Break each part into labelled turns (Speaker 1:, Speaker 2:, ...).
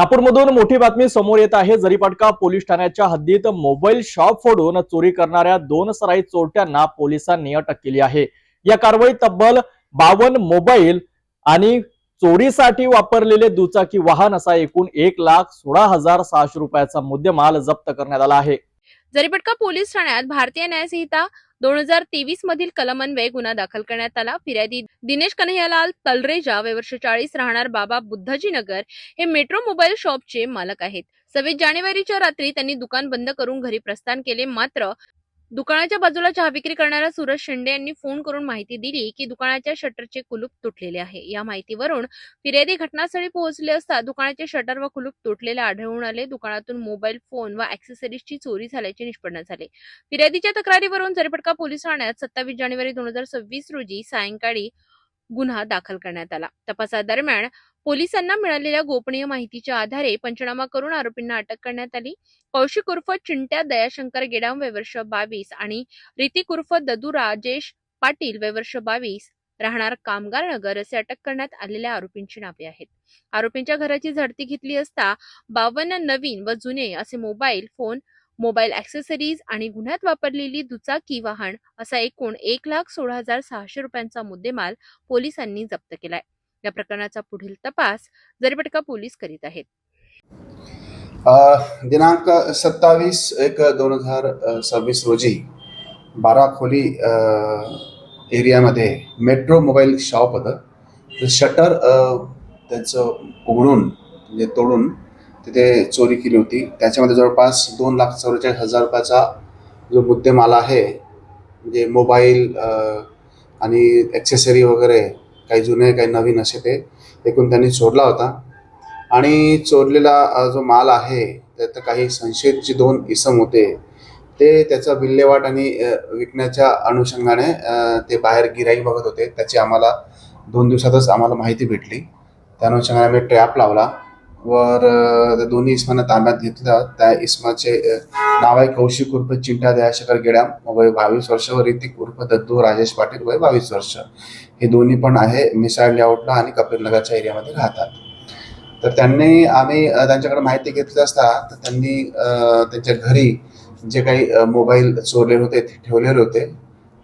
Speaker 1: नागपूरमधून मोठी बातमी समोर येत आहे. जरीपाटका पोलीस ठाण्याच्या हद्दीत मोबाईल शॉप फोडून चोरी करणाऱ्या दोन सराई चोरट्यांना पोलिसांनी अटक केली आहे. या कारवाईत तब्बल बावन मोबाईल आणि चोरीसाठी वापरलेले दुचाकी वाहन असा एकूण एक लाख सोळा हजार सहाशे रुपयाचा मुद्देमाल जप्त करण्यात आला आहे.
Speaker 2: जरीपटका पोलीस ठाण्यात भारतीय न्यायसंहिता दोन हजार तेवीस मधील कलमान्वये गुन्हा दाखल करण्यात आला. फिर्यादी दिनेश कन्हैयालाल तलरेजा वय वर्ष चाळीस राहणार बाबा बुद्धाजी नगर हे मेट्रो मोबाईल शॉपचे मालक आहेत. सव्वीस जानेवारीच्या रात्री त्यांनी दुकान बंद करून घरी प्रस्थान केले. मात्र दुकानाच्या बाजूला चहा विक्री करणाऱ्या सुरज शिंदे यांनी फोन करून माहिती दिली की दुकानाच्या शटरचे कुलूप तुटलेले आहे. या माहितीवरून फिर्यादी घटनास्थळी पोहोचले असता दुकानाचे शटर व कुलूप तुटलेले आढळून आले. दुकानातून मोबाईल फोन व ऍक्सेसरीजची चोरी झाल्याचे निष्पन्न झाले. फिर्यादीच्या तक्रारीवरून जरीपटका पोलीस ठाण्यात सत्तावीस जानेवारी दोन हजार सव्वीस रोजी सायंकाळी गुन्हा दाखल करण्यात आला. तपासादरम्यान पोलिसांना मिळालेल्या गोपनीय माहितीच्या आधारे पंचनामा करून आरोपींना अटक करण्यात आली. कौशिक उर्फ चिंट्या दयाशंकर गेडाम वैवर्ष बावीस आणि रितिक उर्फ ददू राजेश पाटील वैवर्ष बावीस राहणार कामगार नगर असे अटक करण्यात आलेल्या आरोपींची नावे आहेत. आरोपींच्या घराची झडती घेतली असता बावन्न नवीन व जुने असे मोबाईल फोन मोबाईल ॲक्सेसरीज आणि गुन्ह्यात वापरलेली दुचाकी वाहन असा एकूण एक लाख सोळा हजार सहाशे रुपयांचा मुद्देमाल पोलिसांनी जप्त केलाय. या प्रकरणाचा पुढील तपास जरीपटका पोलीस करीत आहेत.
Speaker 3: दिनांक सत्तावीस एक दोन हजार सव्वीस रोजी बारा खोली एरियामध्ये मेट्रो मोबाईल शॉप होतं. शटर त्याचं उघडून म्हणजे तोडून तिथे चोरी केली होती. त्याच्यामध्ये जवळपास दोन लाख चौवेचाळीस हजार रुपयाचा जो मुद्देमाल आहे म्हणजे मोबाईल आणि ॲक्सेसरी वगैरे काही जुने काही नवीन असे ते एकूण त्यांनी चोरला होता. आणि चोरलेला जो माल आहे त्यात काही संशयित जे दोन इसम होते. ते त्याचा विल्हेवाट आणि विकण्याच्या अनुषंगाने ते बाहेर गिराई बघत होते. त्याची आम्हाला दोन दिवसातच आम्हाला माहिती भेटली. त्या अनुषंगाने आम्ही ट्रॅप लावला. वर दोन्ही इस्मानं ताब्यात घेतलं. त्या इस्माचे नाव आहे कौशिक उर्फ चिंटा दयाशेखर गेड्याम वय बावीस वर्ष व ऋतिक उर्फ दद्दू राजेश पाटील वय बावीस वर्ष. हे दोन्ही पण आहे मिसाळ लेआउटला आणि कपिलनगरच्या एरियामध्ये राहतात. तर त्यांनी आम्ही त्यांच्याकडे माहिती घेतली असता तर त्यांनी त्यांच्या घरी जे काही मोबाईल चोरलेले होते ते ठेवलेले होते.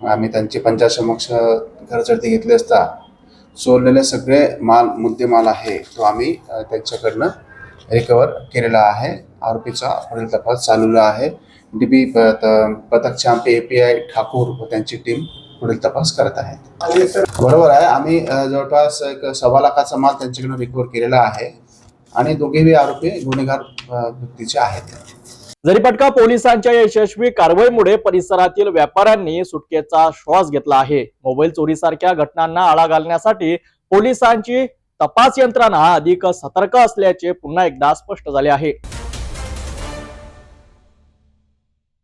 Speaker 3: आम्ही त्यांची पंचासमक्ष घरचढती घेतली असता चोरलेले सगळे माल मुद्देमाल आहे तो आम्ही त्यांच्याकडनं रिकवर केलेला आहे. आरोपीचा पुढील तपास चालूला आहे. D B पथकचे Champe A P I Thakur व त्यांची टीम पुढील तपास करत आहेत. बरोबर आहे. आम्ही जवळपास एक सव्वा लाखाचा माल त्यांच्याकडून रिकवर केलेला आहे. आणि दोघेही आरोपी गुन्हेगार व्यक्तीचे आहेत.
Speaker 1: जरीपटका पोलिसांच्या यशस्वी कारवाईमुळे परिसरातील व्यापाऱ्यांनी सुटकेचा श्वास घेतला आहे. मोबाईल चोरीसारख्या घटनांना आळा घालण्यासाठी पोलिसांची तपास यंत्रणा अधिक सतर्क असल्याचे पुन्हा एकदा स्पष्ट झाले आहे.